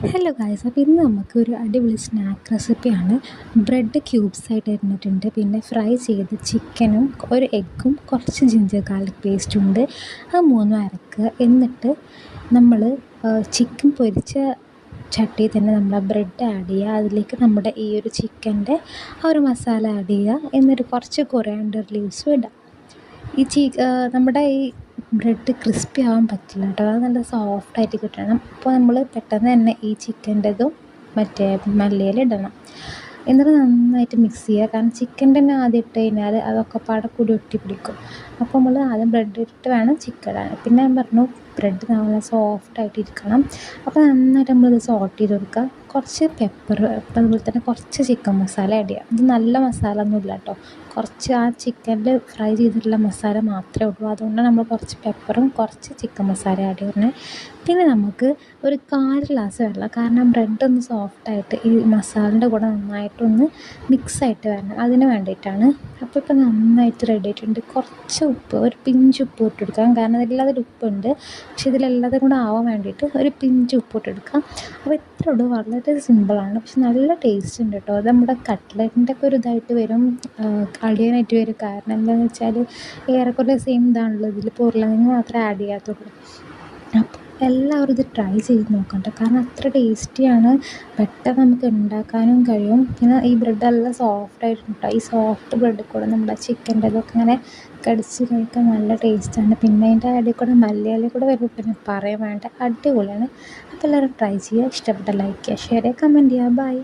Hello guys അപ്പോൾ ഇന്ന് നമുക്ക് ഒരു അടിപൊളി സ്നാക്ക് റെസിപ്പിയാണ് ബ്രെഡ് ക്യൂബ്സ് ആയിട്ട് ഇരുന്നിട്ടുണ്ട് പിന്നെ ഫ്രൈ ചെയ്ത് ചിക്കനും ഒരു എഗ്ഗും കുറച്ച് ജിഞ്ചർ ഗാർലിക് പേസ്റ്റും ഉണ്ട്. അത് മൂന്നും അരക്കുക. എന്നിട്ട് നമ്മൾ ചിക്കൻ പൊരിച്ച ചട്ടി തന്നെ നമ്മൾ ആ ബ്രെഡ് ആഡ് ചെയ്യുക. അതിലേക്ക് നമ്മുടെ ഈ ഒരു ചിക്കന്റെ ആ ഒരു മസാല ആഡ് ചെയ്യുക. എന്നിട്ട് കുറച്ച് കൊറിയാണ്ടർ ലീവ്സും ഇടുക ഈ ചീ നമ്മുടെ ഈ ബ്രെഡ് ക്രിസ്പി ആവാൻ പറ്റില്ല കേട്ടോ. അത് നല്ല സോഫ്റ്റായിട്ട് കിട്ടണം. അപ്പോൾ നമ്മൾ പെട്ടെന്ന് തന്നെ ഈ ചിക്കന്റെതും മറ്റേ മല്ലിയില ഇടണം. എന്നിട്ട് നന്നായിട്ട് മിക്സ് ചെയ്യുക. കാരണം ചിക്കൻ തന്നെ ആദ്യം ഇട്ട് കഴിഞ്ഞാൽ അതൊക്കെ പാടെ കൂടി ഒട്ടി പിടിക്കും. അപ്പോൾ നമ്മൾ ആദ്യം ബ്രെഡ് ഇട്ട് വേണം ചിക്കൻ ഇടാൻ. പിന്നെ ഞാൻ പറഞ്ഞു ബ്രെഡ് നല്ല സോഫ്റ്റായിട്ട് ഇരിക്കണം. അപ്പോൾ നന്നായിട്ട് നമ്മളിത് സോട്ട് ചെയ്ത് കൊടുക്കുക. കുറച്ച് പെപ്പർ അതുപോലെ തന്നെ കുറച്ച് ചിക്കൻ മസാല ആഡ് ചെയ്യുക ഇത് നല്ല മസാല ഒന്നും ഇല്ല കേട്ടോ കുറച്ച് ആ ചിക്കനിൽ ഫ്രൈ ചെയ്തിട്ടുള്ള മസാല മാത്രമേ ഉള്ളൂ. അതുകൊണ്ട് നമ്മൾ കുറച്ച് പെപ്പറും കുറച്ച് ചിക്കൻ മസാല ആഡ് ചെയ്യുന്നത്. പിന്നെ നമുക്ക് ഒരു കാൽ ഗ്ലാസ് വെള്ളം കാരണം ബ്രെഡ് ഒന്ന് സോഫ്റ്റായിട്ട് ഈ മസാലന്റെ കൂടെ നന്നായിട്ടൊന്ന് മിക്സായിട്ട് വരണം. അതിന് വേണ്ടിയിട്ടാണ്. അപ്പോൾ ഇപ്പോൾ നന്നായിട്ട് റെഡി ആയിട്ടുണ്ട്. കുറച്ച് ഉപ്പ് ഒരു പിഞ്ച് ഉപ്പ് ഇട്ട് കൊടുക്കാം കാരണം ഇതിലെല്ലാത്തിലും ഉപ്പുണ്ട്. പക്ഷേ ഇതിലെല്ലാതും കൂടെ ആവാൻ വേണ്ടിയിട്ട് ഒരു പിഞ്ച് ഉപ്പ് ഇട്ട് കൊടുക്കാം അപ്പോൾ ഇത്ര ഉള്ളൂ. വളരെ സിമ്പിളാണ് പക്ഷെ നല്ല ടേസ്റ്റ് ഉണ്ട് കേട്ടോ അത് നമ്മുടെ കട്ട്ലറ്റിന്റെ ഒക്കെ ഒരു ഇതായിട്ട് വരും. അടിയനായിട്ട് വരും. കാരണം എന്താണെന്ന് വെച്ചാൽ ഏറെക്കുറെ സെയിം ഇതാണല്ലോ ഇതിൽ ഉരുളക്കിഴങ്ങ് മാത്രമേ ആഡ് ചെയ്യാത്തുള്ളൂ. അപ്പോൾ എല്ലാവരും ഇത് ട്രൈ ചെയ്ത് നോക്കണ്ട കാരണം അത്ര ടേസ്റ്റിയാണ് പെട്ടെന്ന് നമുക്ക് ഉണ്ടാക്കാനും കഴിയും. പിന്നെ ഈ ബ്രെഡ് സോഫ്റ്റ് ആയിട്ടുണ്ട് ഈ സോഫ്റ്റ് ബ്രെഡിൽ കൂടെ നമ്മുടെ ചിക്കന്റെ ഇതൊക്കെ ഇങ്ങനെ കടിച്ച് കഴിക്കാൻ നല്ല ടേസ്റ്റാണ് പിന്നെ അതിന്റെ ഇടയിൽ കൂടെ മല്ലിയില കൂടെ വരുമ്പോൾ പിന്നെ പറയാൻ വേണ്ട അടിപൊളിയാണ്. അപ്പോൾ എല്ലാവരും ട്രൈ ചെയ്യുക. ഇഷ്ടപ്പെട്ട ലൈക്ക് ചെയ്യുക ഷെയർ ചെയ്യുക കമന്റ് ചെയ്യുക. ബൈ